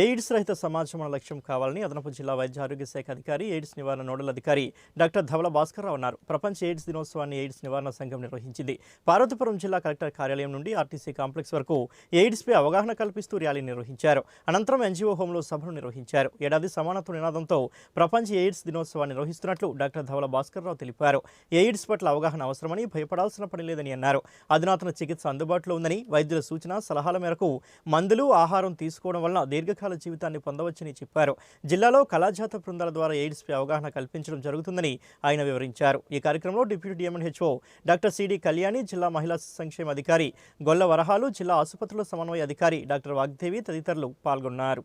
AIDS రహిత సమాజం మన లక్ష్యం కావాలని అదనపు జిల్లా వైద్య ఆరోగ్య శాఖ అధికారి ఎయిడ్స్ నివారణ నోడల్ అధికారి డాక్టర్ ధవల భాస్కర్రావు అన్నారు. ప్రపంచ ఎయిడ్స్ దినోత్సవాన్ని ఎయిడ్స్ నివారణ సంఘం నిర్వహించింది. పార్వతీపురం జిల్లా కలెక్టర్ కార్యాలయం నుండి ఆర్టీసీ కాంప్లెక్స్ వరకు ఎయిడ్స్పై అవగాహన కల్పిస్తూ ర్యాలీ నిర్వహించారు. అనంతరం ఎన్జీఓ హోంలో సభను నిర్వహించారు. ఏడాది సమానత్వ నినాదంతో ప్రపంచ ఎయిడ్స్ దినోత్సవాన్ని నిర్వహిస్తున్నట్లు డాక్టర్ ధవల భాస్కర్రావు తెలిపారు. ఎయిడ్స్ పట్ల అవగాహన అవసరమని భయపడాల్సిన పని లేదని అన్నారు. అధునాతన చికిత్స అందుబాటులో ఉందని వైద్యుల సూచన సలహాల మేరకు మందులు ఆహారం తీసుకోవడం వలన రకాల జీవితాన్ని పొందవచ్చని చెప్పారు. జిల్లాలో కళాజాత బృందాల ద్వారా ఎయిడ్స్పై అవగాహన కల్పించడం జరుగుతుందని ఆయన వివరించారు. ఈ కార్యక్రమంలో deputy DMNHO doctor CD Kalyani జిల్లా మహిళా సంక్షేమ అధికారి గొల్ల వరహాలు జిల్లా ఆసుపత్రుల సమన్వయ అధికారి డాక్టర్ వాగ్దేవి తదితరులు పాల్గొన్నారు.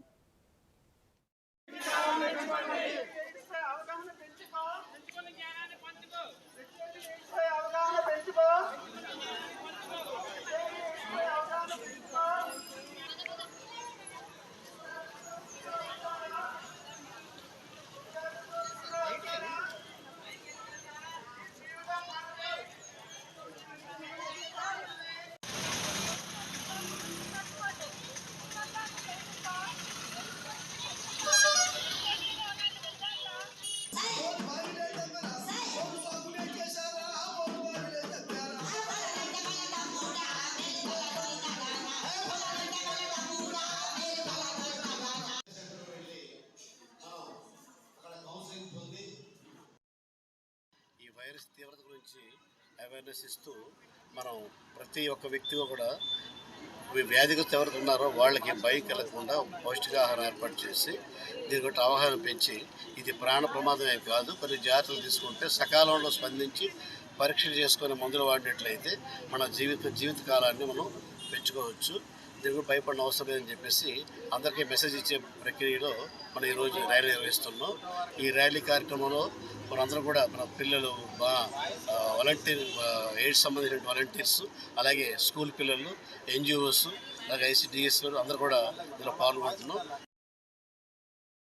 వైరస్ తీవ్రత గురించి అవేర్నెస్ ఇస్తూ మనం ప్రతి ఒక్క వ్యక్తిగా కూడా ఈ ఎవరికి ఉన్నారో వాళ్ళకి భయం కలగకుండా పౌష్టికాహారం ఏర్పాటు చేసి దీని గురించి అవగాహన పెంచి ఇది ప్రాణ ప్రమాదం కాదు కొన్ని జాగ్రత్తలు తీసుకుంటే సకాలంలో స్పందించి పరీక్షలు చేసుకుని మందులు వాడినట్లయితే మన జీవిత జీవిత కాలాన్ని మనం పెంచుకోవచ్చు. దీని గురించి భయపడిన అవసరం లేదని చెప్పేసి అందరికీ మెసేజ్ ఇచ్చే ప్రక్రియలో మనం ఈరోజు ర్యాలీ నిర్వహిస్తున్నాం. ఈ ర్యాలీ కార్యక్రమంలో మనందరం కూడా మన పిల్లలు మా వాలంటీర్ ఎయిడ్స్ సంబంధించిన వాలంటీర్స్ అలాగే స్కూల్ పిల్లలు ఎన్జిఓస్ అలాగే ఐసిడిఎస్ అందరూ కూడా ఇందులో పాల్గొంటున్నాం.